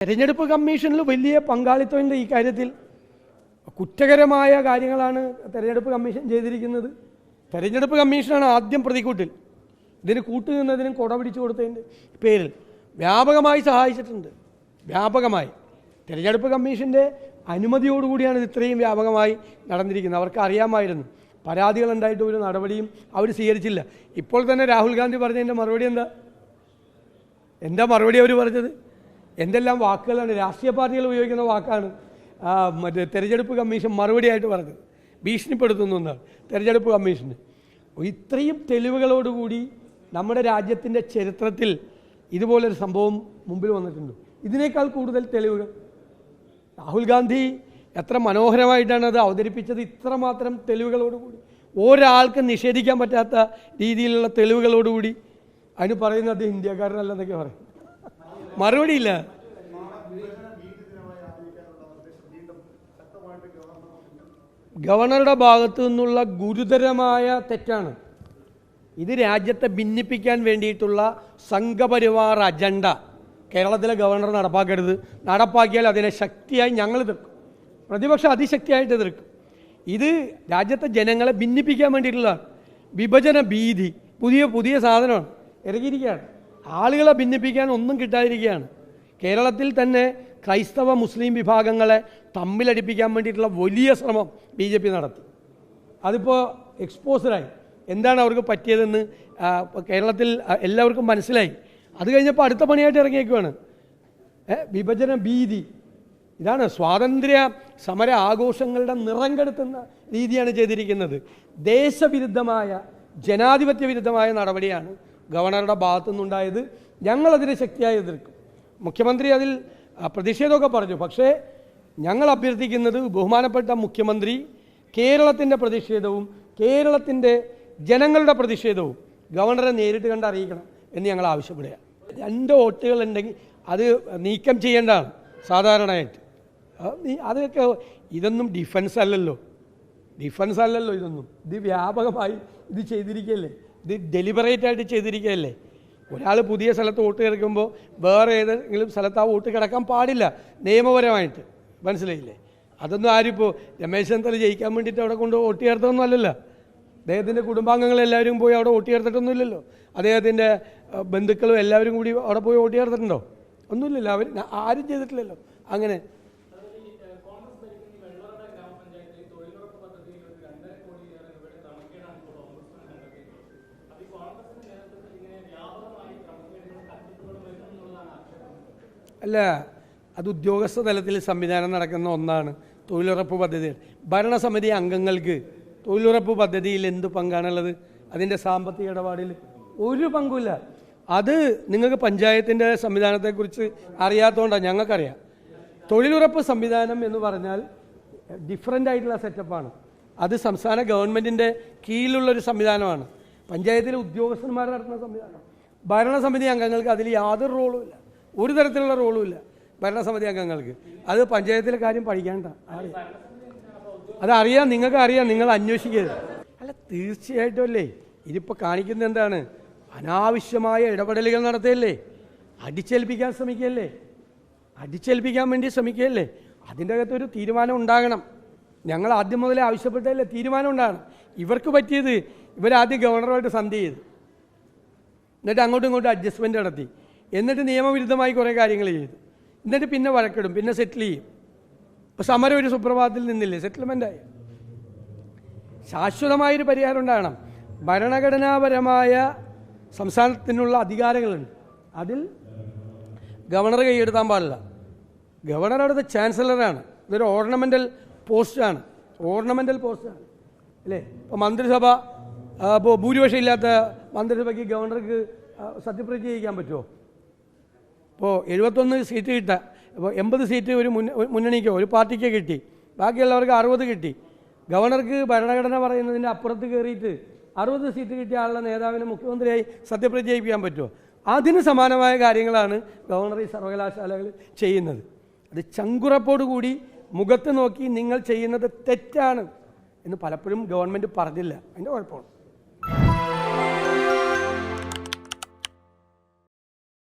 തെരഞ്ഞെടുപ്പ് കമ്മീഷനിൽ വലിയ പങ്കാളിത്തമുണ്ട് ഈ കാര്യത്തിൽ. കുറ്റകരമായ കാര്യങ്ങളാണ് തെരഞ്ഞെടുപ്പ് കമ്മീഷൻ ചെയ്തിരിക്കുന്നത്. തെരഞ്ഞെടുപ്പ് കമ്മീഷനാണ് ആദ്യം പ്രതിക്കൂട്ടിൽ. ഇതിന് കൂട്ടുനിന്നതിനും കുട പിടിച്ചു കൊടുത്തതിന്റെ പേരിൽ വ്യാപകമായി സഹായിച്ചിട്ടുണ്ട്. വ്യാപകമായി. തെരഞ്ഞെടുപ്പ് കമ്മീഷന്റെ അനുമതിയോടുകൂടിയാണ് ഇത് ഇത്രയും വ്യാപകമായി നടന്നിരിക്കുന്നത്. അവർക്ക് അറിയാമായിരുന്നു. പരാതികൾ ഉണ്ടായിട്ട് ഒരു നടപടിയും അവർ സ്വീകരിച്ചില്ല. ഇപ്പോൾ തന്നെ രാഹുൽ ഗാന്ധി പറഞ്ഞതിന്റെ മറുപടി എന്താ? എന്താ മറുപടി അവർ പറഞ്ഞത്? എന്തെല്ലാം വാക്കുകളാണ്? രാഷ്ട്രീയ പാർട്ടികൾ ഉപയോഗിക്കുന്ന വാക്കാണ്. മറ്റേ തെരഞ്ഞെടുപ്പ് കമ്മീഷൻ മറുപടിയായിട്ട് പറഞ്ഞത്. ഭീഷണിപ്പെടുത്തുന്നു എന്നാണ്. തെരഞ്ഞെടുപ്പ് കമ്മീഷന്. ഇത്രയും തെളിവുകളോടുകൂടി നമ്മുടെ രാജ്യത്തിന്റെ ചരിത്രത്തിൽ ഇതുപോലൊരു സംഭവം മുമ്പിൽ വന്നിട്ടുണ്ട്. ഇതിനേക്കാൾ കൂടുതൽ തെളിവുകൾ? രാഹുൽ ഗാന്ധി എത്ര മനോഹരമായിട്ടാണ് അത് അവതരിപ്പിച്ചത്. ഇത്രമാത്രം തെളിവുകളോടുകൂടി. ഒരാൾക്ക് നിഷേധിക്കാൻ പറ്റാത്ത രീതിയിലുള്ള തെളിവുകളോടുകൂടി അതിന് പറയുന്നത് ഇന്ത്യക്കാരനല്ലെന്നൊക്കെ പറയും. മറുപടിയില്ല. ഗവർണറുടെ ഭാഗത്തു നിന്നുള്ള ഗുരുതരമായ തെറ്റാണ്. ഇത് രാജ്യത്തെ ഭിന്നിപ്പിക്കാൻ വേണ്ടിയിട്ടുള്ള സംഘപരിവാർ അജണ്ട. കേരളത്തിലെ ഗവർണർ നടപ്പാക്കരുത്. നടപ്പാക്കിയാൽ അതിനെ ശക്തിയായി ഞങ്ങൾ എതിർക്കും. പ്രതിപക്ഷം അതിശക്തിയായിട്ട് എതിർക്കും. ഇത് രാജ്യത്തെ ജനങ്ങളെ ഭിന്നിപ്പിക്കാൻ വേണ്ടിയിട്ടുള്ള വിഭജന ഭീതി. പുതിയ പുതിയ സാധനമാണ്. ഇറങ്ങിയിരിക്കുകയാണ്. ആളുകളെ ഭിന്നിപ്പിക്കാൻ ഒന്നും കിട്ടാതിരിക്കുകയാണ്. കേരളത്തിൽ തന്നെ ക്രൈസ്തവ മുസ്ലിം വിഭാഗങ്ങളെ തമ്മിലടിപ്പിക്കാൻ വേണ്ടിയിട്ടുള്ള വലിയ ശ്രമം ബി ജെ പി നടത്തി. അതിപ്പോൾ എക്സ്പോസറായി എന്താണ് അവർക്ക് പറ്റിയതെന്ന് കേരളത്തിൽ എല്ലാവർക്കും മനസ്സിലായി. അത് കഴിഞ്ഞപ്പോൾ അടുത്ത പണിയായിട്ട് ഇറങ്ങിയേക്കുവാണ്. വിഭജന ഭീതി. ഇതാണ് സ്വാതന്ത്ര്യ സമര ആഘോഷങ്ങളുടെ നിറം കെടുത്തുന്ന രീതിയാണ് ചെയ്തിരിക്കുന്നത്. ദേശവിരുദ്ധമായ ജനാധിപത്യ വിരുദ്ധമായ നടപടിയാണ് ഗവർണറുടെ ഭാഗത്തു നിന്നുണ്ടായത് ഞങ്ങളതിനെ ശക്തിയായി എതിർക്കും. മുഖ്യമന്ത്രി അതിൽ പ്രതിഷേധമൊക്കെ പറഞ്ഞു. പക്ഷേ ഞങ്ങൾ അഭ്യർത്ഥിക്കുന്നത് ബഹുമാനപ്പെട്ട മുഖ്യമന്ത്രി കേരളത്തിന്റെ പ്രതിഷേധവും കേരളത്തിന്റെ ജനങ്ങളുടെ പ്രതിഷേധവും ഗവർണറെ നേരിട്ട് കണ്ട് അറിയിക്കണം എന്ന് ഞങ്ങൾ ആവശ്യപ്പെടുക രണ്ട് വോട്ടുകൾ ഉണ്ടെങ്കിൽ അത് നീക്കം ചെയ്യേണ്ടതാണ് സാധാരണയായിട്ട്. അതൊക്കെ ഇതൊന്നും ഡിഫൻസ് അല്ലല്ലോ. ഡിഫൻസ് അല്ലല്ലോ ഇതൊന്നും. ഇത് വ്യാപകമായി ഇത് ചെയ്തിരിക്കുകയല്ലേ? ഇത് ഡെലിബറേറ്റ് ആയിട്ട് ചെയ്തിരിക്കുകയല്ലേ? ഒരാൾ പുതിയ സ്ഥലത്ത് വോട്ട് കിടക്കുമ്പോൾ വേറെ ഏതെങ്കിലും സ്ഥലത്ത് ആ വോട്ട് കിടക്കാൻ പാടില്ല നിയമപരമായിട്ട്. മനസ്സിലായില്ലേ? അതൊന്നും ആരും ഇപ്പോൾ രമേശ് ചെന്നിത്തല ജയിക്കാൻ വേണ്ടിയിട്ട് അവിടെ കൊണ്ട് വോട്ട് ചേർത്തൊന്നും അല്ലല്ലോ. അദ്ദേഹത്തിന്റെ കുടുംബാംഗങ്ങൾ എല്ലാവരും പോയി അവിടെ വോട്ട് ചേർത്തിട്ടൊന്നുമില്ലല്ലോ അദ്ദേഹത്തിന്റെ ബന്ധുക്കളും എല്ലാവരും കൂടി അവിടെ പോയി വോട്ട് ചേർത്തിട്ടുണ്ടോ? ഒന്നുമില്ലല്ലോ. അവർ ആരും ചെയ്തിട്ടില്ലല്ലോ. അങ്ങനെ അല്ല അത് ഉദ്യോഗസ്ഥ തലത്തിൽ സംവിധാനം നടക്കുന്ന ഒന്നാണ് തൊഴിലുറപ്പ് പദ്ധതി ഭരണസമിതി അംഗങ്ങൾക്ക് തൊഴിലുറപ്പ് പദ്ധതിയിൽ എന്ത് പങ്കാണുള്ളത്? അതിന്റെ സാമ്പത്തിക ഇടപാടിൽ ഒരു പങ്കുമില്ല. അത് നിങ്ങൾക്ക് പഞ്ചായത്തിന്റെ സംവിധാനത്തെക്കുറിച്ച് അറിയാത്തതുകൊണ്ടാണ് ഞങ്ങൾക്കറിയാം. തൊഴിലുറപ്പ് സംവിധാനം എന്ന് പറഞ്ഞാൽ ഡിഫറന്റ് ആയിട്ടുള്ള സെറ്റപ്പാണ് അത് സംസ്ഥാന ഗവൺമെന്റിന്റെ കീഴിലുള്ളൊരു സംവിധാനമാണ്. പഞ്ചായത്തിലെ ഉദ്യോഗസ്ഥന്മാർ നടത്തുന്ന സംവിധാനം. ഭരണസമിതി അംഗങ്ങൾക്ക് അതിൽ യാതൊരു റോളും ഇല്ല. ഒരു തരത്തിലുള്ള റോളും ഇല്ല. ഭരണസമിതി അംഗങ്ങൾക്ക്. അത് പഞ്ചായത്തിലെ കാര്യം പഠിക്കാണ്ട. അതറിയാം നിങ്ങൾക്ക് അറിയാം നിങ്ങൾ അന്വേഷിക്കരുത്. അല്ല തീർച്ചയായിട്ടും അല്ലേ? ഇതിപ്പോൾ കാണിക്കുന്നത് എന്താണ്? അനാവശ്യമായ ഇടപെടലുകൾ നടത്തുകയല്ലേ അടിച്ചേൽപ്പിക്കാൻ ശ്രമിക്കുകയല്ലേ? അടിച്ചേൽപ്പിക്കാൻ വേണ്ടി ശ്രമിക്കുകയല്ലേ? അതിന്റെ അകത്ത് ഒരു തീരുമാനം ഉണ്ടാകണം. ഞങ്ങൾ ആദ്യം മുതലേ ആവശ്യപ്പെട്ടതല്ലേ? തീരുമാനം ഉണ്ടാകണം. ഇവർക്ക് പറ്റിയത് ഇവരാദ്യം ഗവർണറുമായിട്ട് സന്ധി ചെയ്ത് എന്നിട്ട് അങ്ങോട്ടും ഇങ്ങോട്ടും അഡ്ജസ്റ്റ്മെന്റ് നടത്തി. എന്നിട്ട് നിയമവിരുദ്ധമായി കുറേ കാര്യങ്ങൾ ചെയ്തു. എന്നിട്ട് പിന്നെ വഴക്കിടും പിന്നെ സെറ്റിൽ ചെയ്യും. ഇപ്പോൾ സമരം ഒരു സുപ്രഭാതത്തിൽ നിന്നില്ലേ? സെറ്റിൽമെന്റായി ശാശ്വതമായൊരു പരിഹാരം ഉണ്ടാകണം. ഭരണഘടനാപരമായ സംസ്ഥാനത്തിനുള്ള അധികാരങ്ങളുണ്ട്. അതിൽ ഗവർണർ കൈയെടുത്താൻ പാടില്ല. ഗവർണർ അവിടുത്തെ ചാൻസലറാണ് ഇതൊരു ഓർണമെന്റൽ പോസ്റ്റാണ് ഓർണമെന്റൽ പോസ്റ്റാണ് അല്ലേ? ഇപ്പോൾ മന്ത്രിസഭ ഇപ്പോൾ ഭൂരിപക്ഷം ഇല്ലാത്ത മന്ത്രിസഭയ്ക്ക് ഗവർണർക്ക് സത്യപ്രതിജ്ഞ ചെയ്യിക്കാൻ പറ്റുമോ ഇപ്പോൾ എഴുപത്തൊന്ന് സീറ്റ് കിട്ട. ഇപ്പോൾ എൺപത് സീറ്റ് ഒരു മുന്ന ഒരു മുന്നണിക്കോ ഒരു പാർട്ടിക്കോ കിട്ടി. ബാക്കിയുള്ളവർക്ക് അറുപത് കിട്ടി. ഗവർണർക്ക് ഭരണഘടന പറയുന്നതിന്റെ അപ്പുറത്ത് കയറിയിട്ട് അറുപത് സീറ്റ് കിട്ടിയ ആളുടെ നേതാവിനെ മുഖ്യമന്ത്രിയായി സത്യപ്രതിജ്ഞ ചെയ്യിപ്പിക്കാൻ പറ്റുമോ? അതിന് സമാനമായ കാര്യങ്ങളാണ് ഗവർണർ ഈ സർവകലാശാലകൾ ചെയ്യുന്നത്. അത് ചങ്കുറപ്പോട് കൂടി മുഖത്ത് നോക്കി നിങ്ങൾ ചെയ്യുന്നത് തെറ്റാണ് എന്ന് പലപ്പോഴും ഗവൺമെന്റ് പറഞ്ഞില്ല. അതിന്റെ കുഴപ്പമാണ്